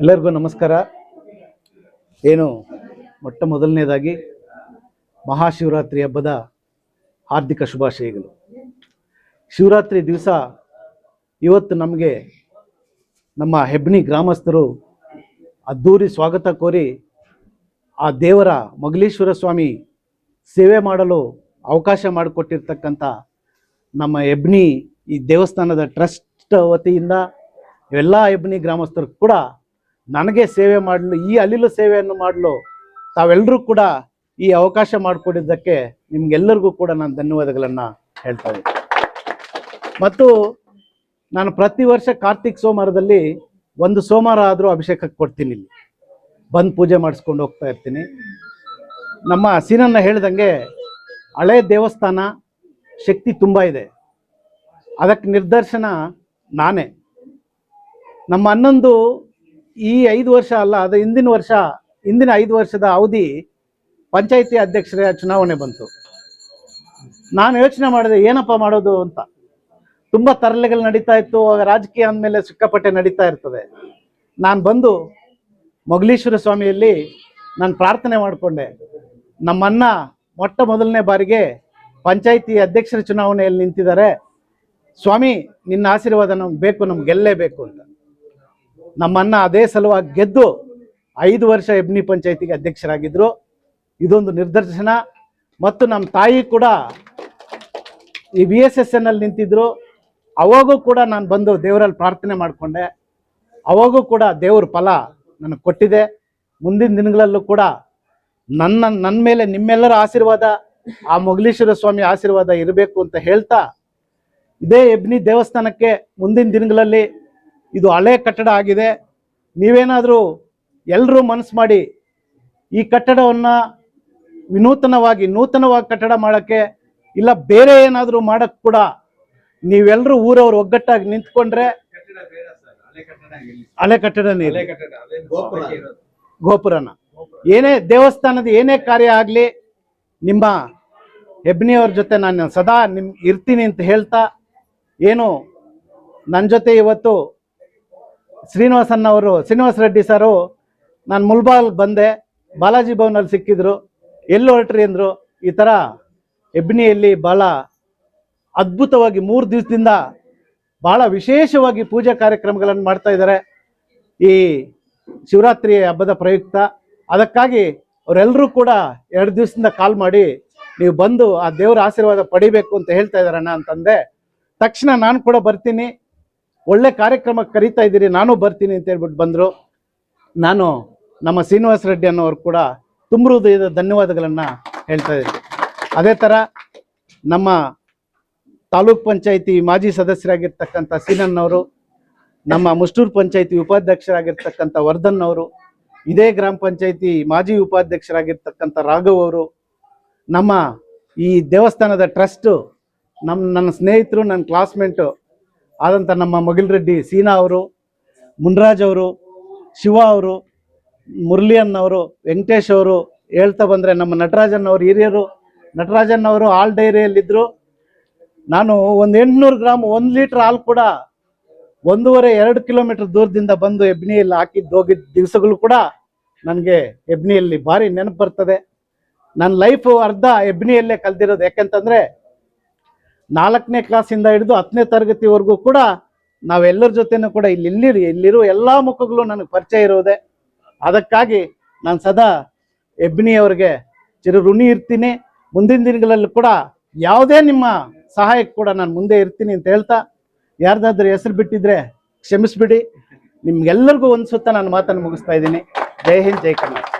ಎಲ್ಲರಿಗೂ ನಮಸ್ಕಾರ. ಏನು ಮೊಟ್ಟ ಮೊದಲನೇದಾಗಿ ಮಹಾಶಿವರಾತ್ರಿ ಹಬ್ಬದ ಹಾರ್ದಿಕ ಶುಭಾಶಯಗಳು. ಶಿವರಾತ್ರಿ ದಿವಸ ಇವತ್ತು ನಮಗೆ ನಮ್ಮ ಹೆಬ್ನಿ ಗ್ರಾಮಸ್ಥರು ಅದ್ದೂರಿ ಸ್ವಾಗತ ಕೋರಿ ಆ ದೇವರ ಮಗಲೀಶ್ವರ ಸ್ವಾಮಿ ಸೇವೆ ಮಾಡಲು ಅವಕಾಶ ಮಾಡಿಕೊಟ್ಟಿರ್ತಕ್ಕಂಥ ನಮ್ಮ ಹೆಬ್ನಿ ಈ ದೇವಸ್ಥಾನದ ಟ್ರಸ್ಟ್ ವತಿಯಿಂದ ಎಲ್ಲ ಇಬ್ಬನಿ ಗ್ರಾಮಸ್ಥರು ಕೂಡ ನನಗೆ ಸೇವೆ ಮಾಡಲು, ಈ ಅಲ್ಲಿಲು ಸೇವೆಯನ್ನು ಮಾಡಲು ತಾವೆಲ್ಲರೂ ಕೂಡ ಈ ಅವಕಾಶ ಮಾಡಿಕೊಟ್ಟಿದ್ದಕ್ಕೆ ನಿಮ್ಗೆಲ್ಲರಿಗೂ ಕೂಡ ನಾನು ಧನ್ಯವಾದಗಳನ್ನು ಹೇಳ್ತಾ ಮತ್ತು ನಾನು ಪ್ರತಿ ವರ್ಷ ಕಾರ್ತಿಕ್ ಸೋಮವಾರದಲ್ಲಿ ಒಂದು ಸೋಮವಾರ ಆದರೂ ಅಭಿಷೇಕಕ್ಕೆ ಕೊಡ್ತೀನಿ ಇಲ್ಲಿ. ಬಂದು ಪೂಜೆ ಮಾಡಿಸ್ಕೊಂಡು ಹೋಗ್ತಾ ಇರ್ತೀನಿ. ನಮ್ಮ ಸೀನನ್ನ ಹೇಳ್ದಂಗೆ ಹಳೆ ದೇವಸ್ಥಾನ ಶಕ್ತಿ ತುಂಬ ಇದೆ. ಅದಕ್ಕೆ ನಿರ್ದರ್ಶನ ನಾನೇ. ನಮ್ಮ ಹನ್ನೊಂದು ಈ ಐದು ವರ್ಷ ಅಲ್ಲ, ಅದು ಹಿಂದಿನ ವರ್ಷ, ಹಿಂದಿನ ಐದು ವರ್ಷದ ಅವಧಿ ಪಂಚಾಯಿತಿ ಅಧ್ಯಕ್ಷರ ಚುನಾವಣೆ ಬಂತು. ನಾನು ಯೋಚನೆ ಮಾಡಿದೆ, ಏನಪ್ಪ ಮಾಡೋದು ಅಂತ. ತುಂಬ ತರಲೆಗಳು ನಡೀತಾ ಇತ್ತು ರಾಜಕೀಯ ಅಂದಮೇಲೆ ಸಿಕ್ಕಾಪಟ್ಟೆ ನಡೀತಾ ಇರ್ತದೆ. ನಾನು ಬಂದು ಮೊಗಲೀಶ್ವರ ಸ್ವಾಮಿಯಲ್ಲಿ ನಾನು ಪ್ರಾರ್ಥನೆ ಮಾಡಿಕೊಂಡೆ. ನಮ್ಮನ್ನ ಮೊಟ್ಟ ಮೊದಲನೇ ಬಾರಿಗೆ ಪಂಚಾಯಿತಿ ಅಧ್ಯಕ್ಷರ ಚುನಾವಣೆಯಲ್ಲಿ ನಿಂತಿದ್ದಾರೆ. ಸ್ವಾಮಿ, ನಿನ್ನ ಆಶೀರ್ವಾದ ನಮ್ಗೆ ಬೇಕು, ನಮ್ಗೆ ಗೆಲ್ಲೇಬೇಕು ಅಂತ. ನಮ್ಮನ್ನ ಅದೇ ಸಲುವಾಗಿ ಗೆದ್ದು ಐದು ವರ್ಷ ಎಬ್ನಿ ಪಂಚಾಯತಿಗೆ ಅಧ್ಯಕ್ಷರಾಗಿದ್ದರು ಇದೊಂದು ನಿರ್ದರ್ಶನ. ಮತ್ತು ನಮ್ಮ ತಾಯಿ ಕೂಡ ಈ ಬಿ ಎಸ್ ಎಸ್ ಎನ್ ಅಲ್ಲಿ ನಿಂತಿದ್ರು. ಅವಾಗೂ ಕೂಡ ನಾನು ಬಂದು ದೇವರಲ್ಲಿ ಪ್ರಾರ್ಥನೆ ಮಾಡಿಕೊಂಡೆ. ಅವಾಗೂ ಕೂಡ ದೇವ್ರ ಫಲ ನನಗೆ ಕೊಟ್ಟಿದೆ. ಮುಂದಿನ ದಿನಗಳಲ್ಲೂ ಕೂಡ ನನ್ನ ನನ್ನ ಮೇಲೆ ನಿಮ್ಮೆಲ್ಲರ ಆಶೀರ್ವಾದ, ಆ ಮೊಗಲೀಶ್ವರ ಸ್ವಾಮಿ ಆಶೀರ್ವಾದ ಇರಬೇಕು ಅಂತ ಹೇಳ್ತಾ ಇದೇ ಎಬ್ನಿ ದೇವಸ್ಥಾನಕ್ಕೆ ಮುಂದಿನ ದಿನಗಳಲ್ಲಿ ಇದು ಹಳೆ ಕಟ್ಟಡ ಆಗಿದೆ. ನೀವೇನಾದರೂ ಎಲ್ಲರೂ ಮನಸ್ಸು ಮಾಡಿ ಈ ಕಟ್ಟಡವನ್ನು ವಿನೂತನವಾಗಿ ನೂತನವಾಗಿ ಕಟ್ಟಡ ಮಾಡೋಕ್ಕೆ ಇಲ್ಲ ಬೇರೆ ಏನಾದರೂ ಮಾಡೋಕ್ಕೆ ಕೂಡ ನೀವೆಲ್ಲರೂ ಊರವ್ರು ಒಗ್ಗಟ್ಟಾಗಿ ನಿಂತ್ಕೊಂಡ್ರೆ ಹಳೆ ಕಟ್ಟಡನೇ ಇದೆ ಗೋಪುರನ. ಏನೇ ದೇವಸ್ಥಾನದ ಏನೇ ಕಾರ್ಯ ಆಗಲಿ ನಿಮ್ಮ ಹೆಬ್ನಿಯವ್ರ ಜೊತೆ ನಾನು ಸದಾ ನಿಮ್ ಇರ್ತೀನಿ ಅಂತ ಹೇಳ್ತಾ ಏನು ನನ್ನ ಜೊತೆ ಇವತ್ತು ಶ್ರೀನಿವಾಸನ್ ಅವರು ಶ್ರೀನಿವಾಸ ರೆಡ್ಡಿ ಸರು ನಾನು ಮುಲ್ಬಾಲ್ ಬಂದೆ, ಬಾಲಾಜಿ ಭವನಲ್ಲಿ ಸಿಕ್ಕಿದ್ರು, ಎಲ್ಲಿ ಹೊರಟ್ರಿ ಅಂದರು, ಈ ಥರ ಎಬ್ನಿಯಲ್ಲಿ ಭಾಳ ಅದ್ಭುತವಾಗಿ ಮೂರು ದಿವಸದಿಂದ ಭಾಳ ವಿಶೇಷವಾಗಿ ಪೂಜಾ ಕಾರ್ಯಕ್ರಮಗಳನ್ನು ಮಾಡ್ತಾ ಇದ್ದಾರೆ ಈ ಶಿವರಾತ್ರಿ ಹಬ್ಬದ ಪ್ರಯುಕ್ತ. ಅದಕ್ಕಾಗಿ ಅವರೆಲ್ಲರೂ ಕೂಡ ಎರಡು ದಿವಸದಿಂದ ಕಾಲ್ ಮಾಡಿ ನೀವು ಬಂದು ಆ ದೇವರ ಆಶೀರ್ವಾದ ಪಡಿಬೇಕು ಅಂತ ಹೇಳ್ತಾ ಇದ್ದಾರಣ್ಣ ಅಂತಂದೆ. ತಕ್ಷಣ ನಾನು ಕೂಡ ಬರ್ತೀನಿ. ಒಳ್ಳೆ ಕಾರ್ಯಕ್ರಮಕ್ಕೆ ಕರೀತಾ ಇದ್ದೀರಿ, ನಾನು ಬರ್ತೀನಿ ಅಂತ ಹೇಳ್ಬಿಟ್ಟು ಬಂದರು. ನಾನು ನಮ್ಮ ಶ್ರೀನಿವಾಸ ರೆಡ್ಡಿ ಅನ್ನೋರು ಕೂಡ ತುಂಬ ಧನ್ಯವಾದಗಳನ್ನು ಹೇಳ್ತಾ ಇದ್ದೀನಿ ಅದೇ ಥರ ನಮ್ಮ ತಾಲೂಕ್ ಪಂಚಾಯಿತಿ ಮಾಜಿ ಸದಸ್ಯರಾಗಿರ್ತಕ್ಕಂಥ ಸೀನನ್ನವರು ನಮ್ಮ ಮುಷ್ಟೂರು ಪಂಚಾಯಿತಿ ಉಪಾಧ್ಯಕ್ಷರಾಗಿರ್ತಕ್ಕಂಥ ವರ್ಧನ್ ಅವರು ಇದೇ ಗ್ರಾಮ ಪಂಚಾಯಿತಿ ಮಾಜಿ ಉಪಾಧ್ಯಕ್ಷರಾಗಿರ್ತಕ್ಕಂಥ ರಾಘವ್ ಅವರು, ನಮ್ಮ ಈ ದೇವಸ್ಥಾನದ ಟ್ರಸ್ಟು ನಮ್ಮ ನನ್ನ ಸ್ನೇಹಿತರು, ನನ್ನ ಕ್ಲಾಸ್ಮೇಟು ಆದಂಥ ನಮ್ಮ ಮಗಿಲ್ ರೆಡ್ಡಿ, ಸೀನಾ ಅವರು, ಮುನ್ರಾಜ್ ಅವರು, ಶಿವ ಅವರು, ಮುರಳಿಯನ್ ಅವರು, ವೆಂಕಟೇಶ್ ಅವರು ಹೇಳ್ತಾ ಬಂದರೆ ನಮ್ಮ ನಟರಾಜನ್ ಅವರು ಹಿರಿಯರು, ನಟರಾಜನ್ ಅವರು ಹಾಲ್ ಡೈರಿಯಲ್ಲಿದ್ದರು ನಾನು ಒಂದು ಎಂಟುನೂರು ಗ್ರಾಮ್ ಒಂದು ಲೀಟ್ರ್ ಹಾಲು ಕೂಡ ಒಂದೂವರೆ, ಎರಡು ಕಿಲೋಮೀಟರ್ ದೂರದಿಂದ ಬಂದು ಎಬ್ನಿಯಲ್ಲಿ ಹಾಕಿದ್ದು ಹೋಗಿದ್ದ ದಿವಸಗಳು ಕೂಡ ನನಗೆ ಎಬ್ನಿಯಲ್ಲಿ ಭಾರಿ ನೆನಪು ಬರ್ತದೆ. ನನ್ನ ಲೈಫು ಅರ್ಧ ಎಬ್ನಿಯಲ್ಲೇ ಕಲ್ತಿರೋದು ಯಾಕೆಂತಂದರೆ ನಾಲ್ಕನೇ ಕ್ಲಾಸಿಂದ ಹಿಡಿದು ಹತ್ತನೇ ತರಗತಿವರೆಗೂ ಕೂಡ ನಾವೆಲ್ಲರ ಜೊತೆನೂ ಕೂಡ ಇಲ್ಲಿ ಇಲ್ಲಿರಿ ಇಲ್ಲಿರೋ ಎಲ್ಲ ಮುಖಗಳು ನನಗೆ ಪರಿಚಯ ಇರೋದೆ. ಅದಕ್ಕಾಗಿ ನಾನು ಸದಾ ಎಬ್ಬಿನಿಯವ್ರಿಗೆ ಚಿರು ಋಣಿ ಇರ್ತೀನಿ. ಮುಂದಿನ ದಿನಗಳಲ್ಲಿ ಕೂಡ ಯಾವುದೇ ನಿಮ್ಮ ಸಹಾಯಕ್ಕೆ ಕೂಡ ನಾನು ಮುಂದೆ ಇರ್ತೀನಿ ಅಂತ ಹೇಳ್ತಾ, ಯಾರ್ದಾದ್ರೂ ಹೆಸರು ಬಿಟ್ಟಿದ್ರೆ ಕ್ಷಮಿಸ್ಬಿಡಿ. ನಿಮ್ಗೆಲ್ಲರಿಗೂ ಒಂದು ಸುತ್ತ ನಾನು ಮಾತನ್ನು ಮುಗಿಸ್ತಾ ಇದ್ದೀನಿ. ಜೈ ಹಿಂದ್, ಜೈ ಕರ್ನಾಟಕ.